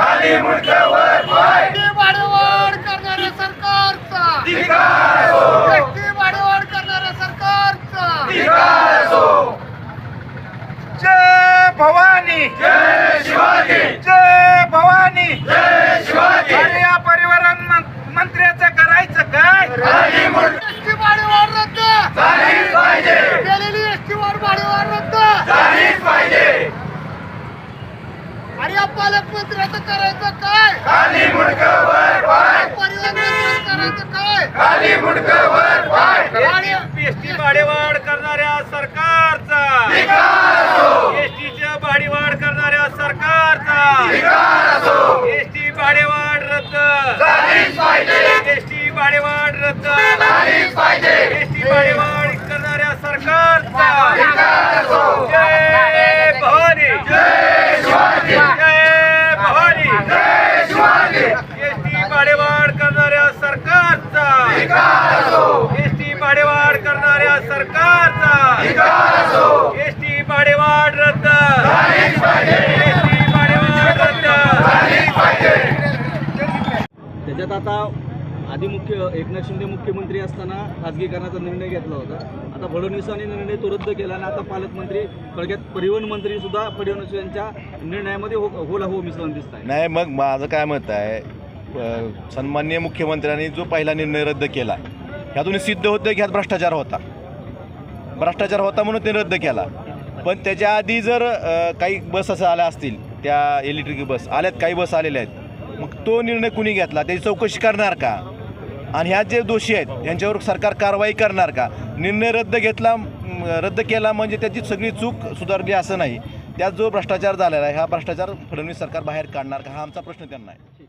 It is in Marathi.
खाली मुंडकावर पाय. वाढवड करणाऱ्या सरकारचा. धिकार असो हो? व्यक्ती वाढवड करणाऱ्या सरकारचा. धिकार असो हो? जय भवानी. जय शिवाजी. जय भवानी. जय शिवाजी. आणि या परिवहन मंत्र्याचं करायचं काय? खाली मुंड एसटी रद्द. झालीच पाहिजे. केलेली एसटी वाढ रद्द. झालीच पाहिजे. पालकमंत्र्याचं करायचं काय? खाली मुडकं वर पाय. परिवहन करायचं काय? खाली मुडकं वर पाय एसटी भाडेवाढ करणाऱ्या सरकारचा. एसटीच्या भाडेवाढ करणाऱ्या सरकारचा. एसटी भाडेवाढ रद्द. एसटी भाडेवाढ रद्द. पाहिजे एसटी भाडेवाढ करणाऱ्या सरकारचा जय भवानी जय शिवाजी जय भवानी जय शिवाजी एसटी भाडेवाढ करणाऱ्या सरकारचा एसटी भाडेवाढ करणाऱ्या सरकारचा. एसटी भाडेवाढ रद्द. एसटी भाडेवाढ रद्द. त्याच्यात आता आधी मुख्य एकनाथ शिंदे मुख्यमंत्री असताना खाजगीकरणाचा निर्णय घेतला होता. आता फडणवीसांनी निर्णय तो रद्द केला आणि आता पालकमंत्री थोडक्यात परिवहन मंत्री सुद्धा फडणवीस यांच्या निर्णयामध्ये हो होला हो मिसळून दिसत आहे नाही मग माझं काय मत आहे सन्मान्य सन्माननीय मुख्यमंत्र्यांनी जो पहिला निर्णय रद्द केला ह्यातून सिद्ध होतं की ह्यात भ्रष्टाचार होता. भ्रष्टाचार होता म्हणून ते रद्द केला. पण त्याच्या आधी जर काही बस असं आल्या असतील त्या इलेक्ट्रिक बस आल्यात काही बस आलेल्या आहेत मग तो निर्णय कुणी घेतला? त्याची चौकशी करणार का? आणि ह्या जे दोषी आहेत यांच्यावर सरकार कारवाई करणार का? निर्णय रद्द घेतला रद्द केला म्हणजे त्याची सगळी चूक सुधारली असं नाही. त्यात जो भ्रष्टाचार झालेला आहे हा भ्रष्टाचार फडणवीस सरकार बाहेर काढणार का? हा आमचा प्रश्न त्यांना आहे.